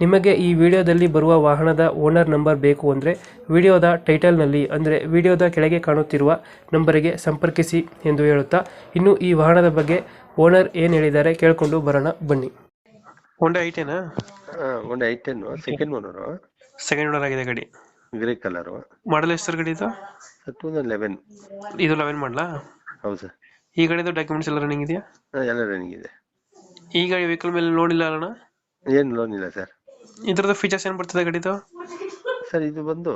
ನಿಮಗೆ ಈ ವಿಡಿಯೋದಲ್ಲಿ ಬರುವ ವಾಹನದ ಓನರ್ ನಂಬರ್ ಬೇಕು ಅಂದರೆ ವಿಡಿಯೋದ ಟೈಟಲ್ನಲ್ಲಿ ಅಂದರೆ ವಿಡಿಯೋದ ಕೆಳಗೆ ಕಾಣುತ್ತಿರುವ ನಂಬರಿಗೆ ಸಂಪರ್ಕಿಸಿ ಎಂದು ಹೇಳುತ್ತಾ ಇನ್ನು ಈ ವಾಹನದ ಬಗ್ಗೆ ಓನರ್ ಏನು ಹೇಳಿದ್ದಾರೆ ಕೇಳಿಕೊಂಡು ಬರೋಣ ಬನ್ನಿ. ಹೋಂಡಾ ಐಟೇನಾ ಒಂದು i ten ten second owner second owner ಆಗಿದೆ ಗಾಡಿ. ಗ್ರೇ ಕಲರ್ ಮಾಡಲ್ ಎಷ್ಟು ಗಾಡಿ ಇದು? ಟೂ ತೌಸಂಡ್ ಲೆವೆನ್ ಇದು ಲೆವೆನ್ ಮಾಡಲಾ? ಹೌದು ಸರ್. ಈ ಗಾಡಿದು ಡಾಕ್ಯುಮೆಂಟ್ಸ್ ಎಲ್ಲ ರನ್ನಿಂಗ್ ಇದೆಯಾ? ಎಲ್ಲ ರನ್ನಿಂಗ್ ಇದೆ. ಈ ಗಾಡಿ ವೆಹಿಕಲ್ ಮೇಲೆ ಲೋನ್ ಇಲ್ಲ ಅಣ್ಣ ಏನು ಲೋನ್ ಇಲ್ಲ ಸರ್. ಇದ್ರದ್ದು ಫೀಚರ್ಸ್ ಏನು ಬರ್ತದೆ ಗಾಡಿದು? ಸರ್ ಇದು ಬಂದು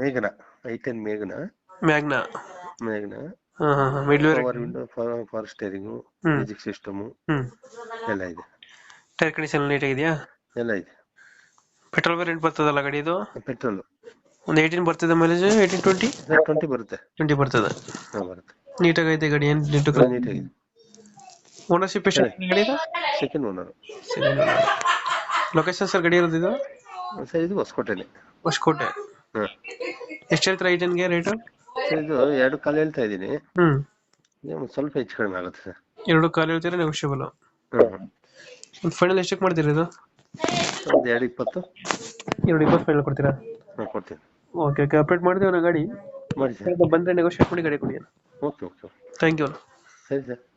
ಮೇಘನ ಐ ಟೆನ್ ಮೇಘನ. ಮ್ಯಾಗ್ನಾ ಮೇಘನ. ಹಾಂ ಹಾಂ ಹಾಂ middle power window power steering music system ಹ್ಞೂ ಎಲ್ಲ ಇದೆ. ಟೈರ್ ಕಂಡೀಷನ್ ನೀಟಾಗಿದೆಯಾ ಎಲ್ಲ ಇದೆ. ಪೆಟ್ರೋಲ್ ವೇರಿಯಂಟ್ ಬರ್ತದಲ್ಲ ಗಾಡಿ ಇದು ಪೆಟ್ರೋಲ್ ಒಂದು ಏಯ್ಟೀನ್ ಬರ್ತದೆ ಮೈಲೇಜ್ ಏಯ್ಟೀನ್ ಟ್ವೆಂಟಿ ಟ್ವೆಂಟಿ ಬರುತ್ತೆ. ಟ್ವೆಂಟಿ ಬರ್ತದೆ. ಹಾಂ ಬರುತ್ತೆ. ನೀಟಾಗೈತೆ ಗಾಡಿ ಏನು ನೀಟು ನೀಟಾಗಿದೆ ಓನರ್ಶಿಪ್ ಎಷ್ಟು ಗಾಡಿ ಸೆಕೆಂಡ್ ಓನರು ಲೊಕೇಶನ್ ಸರ್ ಗಡಿ ಇರೋದು ಇದು? ಸರ್ ಇದು ಹೊಸಕೋಟೆಲಿ. ಹೊಸಕೋಟೆ. ಹಾಂ ಎಷ್ಟು ಹೇಳ್ತಾರೆ ಐಟನ್ಗೆ ರೇಟು ಸರ್ ಇದು ಎರಡು ಕಾಲು ಹೇಳ್ತಾ ಇದ್ದೀನಿ. ಹ್ಮ್. ಸ್ವಲ್ಪ ಹೆಚ್ಚು ಕಡಿಮೆ ಆಗುತ್ತೆ ಸರ್ ಎರಡು ಕಾಲು ಹೇಳ್ತೀರಾ ನೆಗೋಷಿಯಬಲ್ ಹಾಂ ಒಂದು ಫೈನಲ್ ಎಷ್ಟಕ್ಕೆ ಮಾಡ್ತೀರಾ ಇದು? ಒಂದು ಎರಡು ಇಪ್ಪತ್ತು. ಎರಡು ಇಪ್ಪತ್ತು ಫೈನಲ್ ಕೊಡ್ತೀರಾ? ಹಾಂ ಕೊಡ್ತೀನಿ. ಓಕೆ ಓಕೆ ಅಪ್ಡೇಟ್ ಮಾಡಿದೆ ನಾ ಗಾಡಿ. ಮಾಡಿ ಸರ್ ಬಂದರೆ ನೆಗೋಷಿಯೇಟ್ ಮಾಡಿ ಗಾಡಿ ಕೊಡಿ. ಓಕೆ ಓಕೆ ಥ್ಯಾಂಕ್ ಯು ಸರಿ ಸರ್